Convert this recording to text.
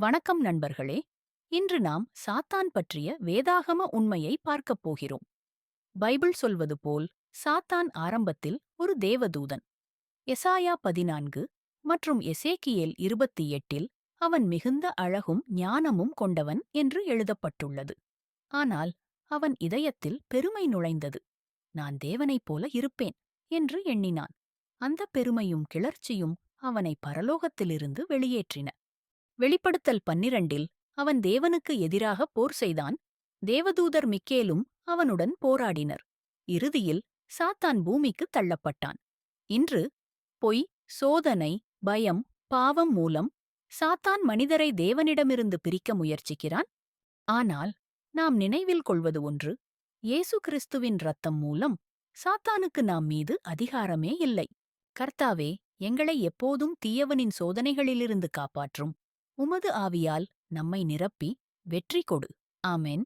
வணக்கம் நண்பர்களே. இன்று நாம் சாத்தான் பற்றிய வேதாகம உண்மையை பார்க்கப் போகிறோம். பைபிள் சொல்வது போல் சாத்தான் ஆரம்பத்தில் ஒரு தேவதூதன். எசாயா பதினான்கு மற்றும் எசேக்கியேல் இருபத்தி எட்டில் அவன் மிகுந்த அழகும் ஞானமும் கொண்டவன் என்று எழுதப்பட்டுள்ளது. ஆனால் அவன் இதயத்தில் பெருமை நுழைந்தது. நான் தேவனைப் போல இருப்பேன் என்று எண்ணினான். அந்த பெருமையும் கிளர்ச்சியும் அவனை பரலோகத்திலிருந்து வெளியேற்றின. வெளிப்படுத்தல் பன்னிரண்டில் அவன் தேவனுக்கு எதிராக போர் செய்தான். தேவதூதர் மிக்கேலும் அவனுடன் போராடினர். இறுதியில் சாத்தான் பூமிக்கு தள்ளப்பட்டான். இன்று பொய் சோதனை பயம் பாவம் மூலம் சாத்தான் மனிதரை தேவனிடமிருந்து பிரிக்க முயற்சிக்கிறான். ஆனால் நாம் நினைவில் கொள்வது ஒன்று இயேசு கிறிஸ்துவின் ரத்தம் மூலம் சாத்தானுக்கு நாம் மீது அதிகாரமே இல்லை. கர்த்தாவே எங்களை எப்போதும் தீயவனின் சோதனைகளிலிருந்து காப்பாற்றும். உமது ஆவியால் நம்மை நிரப்பி வெற்றி கொடு. ஆமென்.